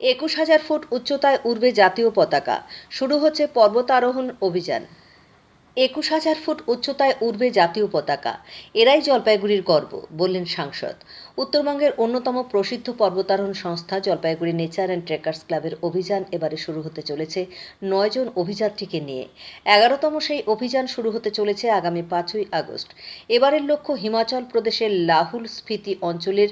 একুশ হাজার ফুট উচ্চতায় উড়বে জাতীয় পতাকা। শুরু হচ্ছে পর্বতারোহণ অভিযান। একুশ হাজার ফুট উচ্চতায় উড়বে জাতীয় পতাকা। এরাই জলপাইগুড়ির গর্ব, বললেন সাংসদ। উত্তরবঙ্গের অন্যতম প্রসিদ্ধ পর্বতারোহণ সংস্থা জলপাইগুড়ি নেচার অ্যান্ড ট্রেকার্স ক্লাবের অভিযান এবারে শুরু হতে চলেছে নয়জন অভিযাত্রীকে নিয়ে। এগারোতম সেই অভিযান শুরু হতে চলেছে আগামী পাঁচই আগস্ট। এবারের লক্ষ্য হিমাচল প্রদেশের লাহুল স্ফীতি অঞ্চলের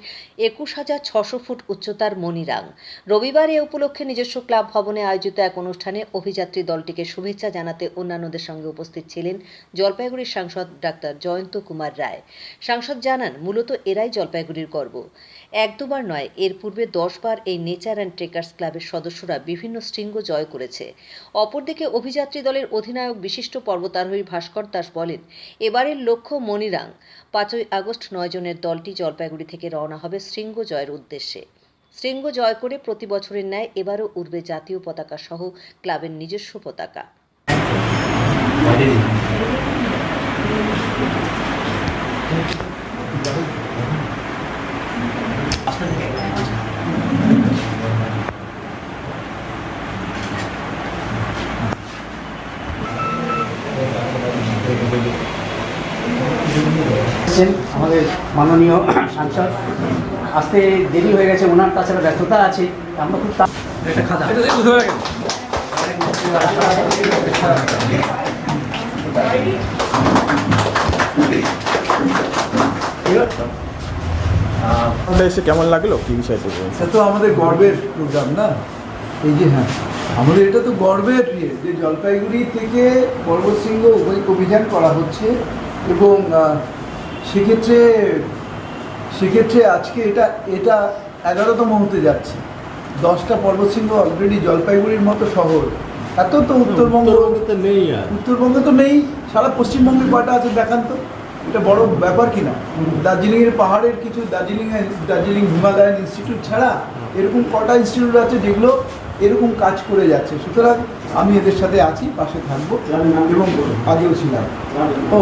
একুশ হাজার ছশো ফুট উচ্চতার মনিরাং রবিবার এ উপলক্ষে নিজস্ব ক্লাব ভবনে আয়োজিত এক অনুষ্ঠানে অভিযাত্রী দলটিকে শুভেচ্ছা জানাতে অন্যান্যদের সঙ্গে উপস্থিত ছিলেন জলপাইগুড়ির সাংসদ ডাক্তার জয়ন্ত কুমার রায়। সাংসদ জানান, মূলত এরাই জলপাইগুড়ির গর্ব। এক দুবার নয়, এর পূর্বে দশবার এই নেচার অ্যান্ড ট্রেকার্স ক্লাবের সদস্যরা বিভিন্ন শৃঙ্গ জয় করেছে। অপরদিকে অভিযাত্রী দলের অধিনায়ক বিশিষ্ট পর্বতারোহী ভাস্কর দাস বলেন, এবারের লক্ষ্য মনিরাং পাঁচই আগস্ট নয় জনের দলটি জলপাইগুড়ি থেকে রওনা হবে শৃঙ্গ জয়ের উদ্দেশ্যে। শৃঙ্গ জয় করে প্রতি বছরের ন্যায় এবারও উড়বে জাতীয় পতাকা সহ ক্লাবের নিজস্ব পতাকা। এসেছেন আমাদের মাননীয় সাংসদ। আসতে দেরি হয়ে গেছে ওনার তাছাড়া ব্যস্ততা আছে আমরা খুব একটা খাতা। এসে কেমন লাগল? কি বিষয় থেকে এটা তো আমাদের গর্বের প্রোগ্রাম না? এই যে হ্যাঁ আমাদের এটা তো গর্বের ইয়ে যে জলপাইগুড়ি থেকে পর্বতশৃঙ্গ অভি- অভিযান করা হচ্ছে এবং সেক্ষেত্রে সেক্ষেত্রে আজকে এটা এটা এগারোতম হতে যাচ্ছে। দশটা পর্বতশৃঙ্গ অলরেডি জলপাইগুড়ির মতো শহর। এত তো উত্তরবঙ্গ নেই আর। উত্তরবঙ্গে তো নেই। সারা পশ্চিমবঙ্গে কয়টা আছে দেখান তো। এটা বড় ব্যাপার কি কিনা? দার্জিলিংয়ের পাহাড়ের কিছু দার্জিলিং দার্জিলিং হিমালয়ান ইনস্টিটিউট ছাড়া এরকম কটা ইনস্টিটিউট আছে যেগুলো এরকম কাজ করে যাচ্ছে। সুতরাং আমি এদের সাথে আছি পাশে থাকব এবং আগেও ছিলাম। ও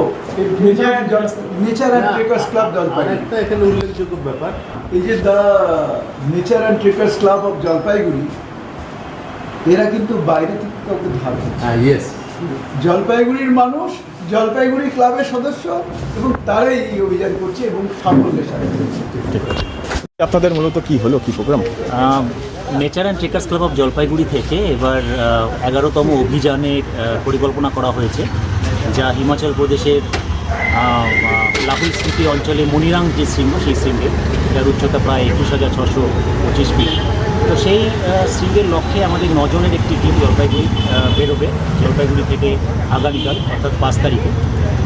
nature and trekkers club Jalpaiguri. আরেকটা এখানে উল্লেখযোগ্য ব্যাপার এই যে the nature and trekkers club of Jalpaiguri এরা কিন্তু বাইরে থেকে কাউকে ধার হ্যাঁ ইয়েস জলপাইগুড়ির মানুষ জলপাইগুড়ি ক্লাবের সদস্য এবং তারাই এই অভিযান করছে এবং সাফল্যের সাথে আপনাদের মূলত কি হলো কি programme nature and trekkers club of Jalpaiguri থেকে এবার এগারোতম অভিযানের পরিকল্পনা করা হয়েছে যা হিমাচল প্রদেশের লাহুল স্মৃতি অঞ্চলে মনিরাং যে শৃঙ্গ সেই শৃঙ্গে যার উচ্চতা প্রায় একুশ হাজার ছশো পঁচিশ ফিট তো সেই আহ, লক্ষ্যে আমাদের নজনের একটি টিম জলপাইগুড়ি বেরোবে জলপাইগুড়ি থেকে আগামীকাল অর্থাৎ পাঁচ তারিখে।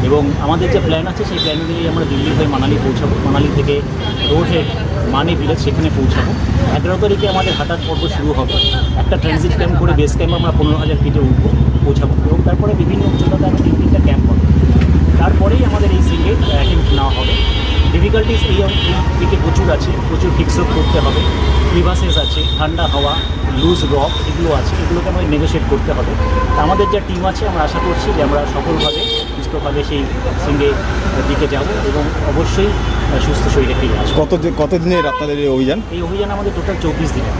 এবং আমাদের যে প্ল্যান আছে সেই প্ল্যান অনুযায়ী আমরা দিল্লি হয়ে মানালি পৌঁছাবো। মানালি থেকে রোড হেড মানে ভিলেজ সেখানে পৌঁছাবো। এগারো তারিখে আমাদের হাঁটার পর্ব শুরু হবে। একটা ট্রানজিট ক্যাম্প করে বেস ক্যাম্প আমরা পনেরো হাজার ফিটে উঠবো পৌঁছাবো। এবং তারপরে বিভিন্ন উচ্চতাতে আমরা তিন তিনটা ক্যাম্প হবে তারপরেই আমাদের এই সিঙ্গে অ্যাটেম্প নেওয়া হবে। ডিফিকাল্টিস এই দিকে প্রচুর আছে প্রচুর ফিক্সঅপ করতে হবে। ক্রিভাসেস আছে ঠান্ডা হাওয়া লুজ রক এগুলো আছে এগুলোকে আমাদের নেগোশিয়েট করতে হবে। আমাদের যা টিম আছে আমরা আশা করছি যে আমরা সফলভাবে সুস্থভাবে সেই সিঙ্গে দিকে যাব এবং অবশ্যই সুস্থ শরীরে ফিরে আসব। কত কতদিনের আপনাদের এই অভিযান? এই অভিযান আমাদের টোটাল চব্বিশ দিনের।